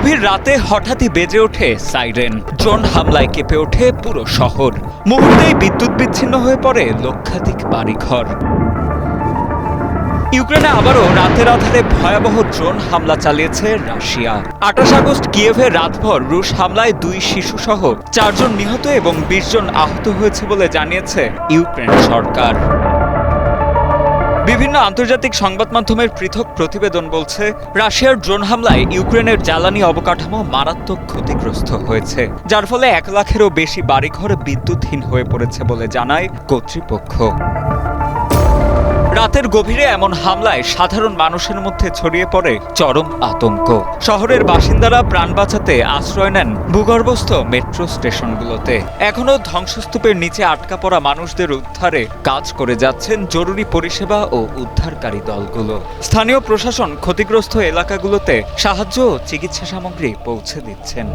গভীর রাতে হঠাৎই বেজে ওঠে সাইরেন। ড্রোন হামলায় কেঁপে ওঠে পুরো শহর। মুহূর্তেই বিদ্যুৎ বিচ্ছিন্ন হয়ে পড়ে লক্ষাধিক বাড়িঘর। ইউক্রেনে আবারও রাতের আধারে ভয়াবহ ড্রোন হামলা চালিয়েছে রাশিয়া। আঠাশ আগস্ট কিয়েভে রাতভর রুশ হামলায় দুই শিশুসহ চারজন নিহত এবং বিশ জন আহত হয়েছে বলে জানিয়েছে ইউক্রেন সরকার। বিভিন্ন আন্তর্জাতিক সংবাদ মাধ্যমের পৃথক প্রতিবেদন বলছে, রাশিয়ার ড্রোন হামলায় ইউক্রেনের জ্বালানি অবকাঠামো মারাত্মক ক্ষতিগ্রস্ত হয়েছে, যার ফলে এক লাখেরও বেশি বাড়িঘর বিদ্যুৎহীন হয়ে পড়েছে বলে জানায় কর্তৃপক্ষ। রাতের গভীরে এমন হামলায় সাধারণ মানুষের মধ্যে ছড়িয়ে পড়ে চরম আতঙ্ক। শহরের বাসিন্দারা প্রাণ বাঁচাতে আশ্রয় নেন ভূগর্ভস্থ মেট্রো স্টেশনগুলোতে। এখনও ধ্বংসস্তূপের নিচে আটকা পড়া মানুষদের উদ্ধারে কাজ করে যাচ্ছেন জরুরি পরিষেবা ও উদ্ধারকারী দলগুলো। স্থানীয় প্রশাসন ক্ষতিগ্রস্ত এলাকাগুলোতে সাহায্য ও চিকিৎসা সামগ্রী পৌঁছে দিচ্ছেন।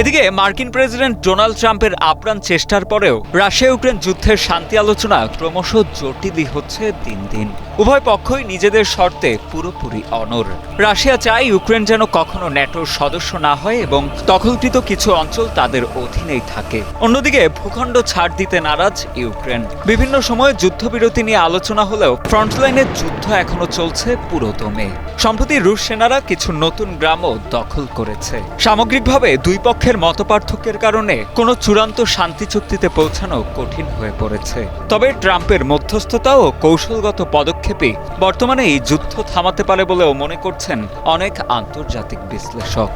এদিকে মার্কিন প্রেসিডেন্ট ডোনাল্ড ট্রাম্পের আপ্রাণ চেষ্টার পরেও রাশিয়া ইউক্রেন যুদ্ধের শান্তি আলোচনা ক্রমশ জটিলই হচ্ছে দিন দিন। উভয় পক্ষই নিজেদের শর্তে পুরোপুরি অনর রাশিয়া চায় ইউক্রেন যেন কখনো ন্যাটোর সদস্য না হয় এবং দখলকৃত কিছু অঞ্চল তাদের অধীনেই থাকে। অন্যদিকে ভূখণ্ড ছাড় দিতে নারাজ ইউক্রেন। বিভিন্ন সময়ে যুদ্ধবিরতি নিয়ে আলোচনা হলেও ফ্রন্টলাইনের যুদ্ধ এখনও চলছে পুরোদমে। সম্প্রতি রুশ সেনারা কিছু নতুন গ্রামও দখল করেছে। সামগ্রিকভাবে দুই পক্ষের মতপার্থক্যের কারণে কোনো চূড়ান্ত শান্তি চুক্তিতে পৌঁছানো কঠিন হয়ে পড়েছে। তবে ট্রাম্পের মধ্যস্থতা ও কৌশলগত পদক্ষেপে বর্তমানে এই যুদ্ধ থামাতে পারে বলেও মনে করছেন অনেক আন্তর্জাতিক বিশ্লেষক।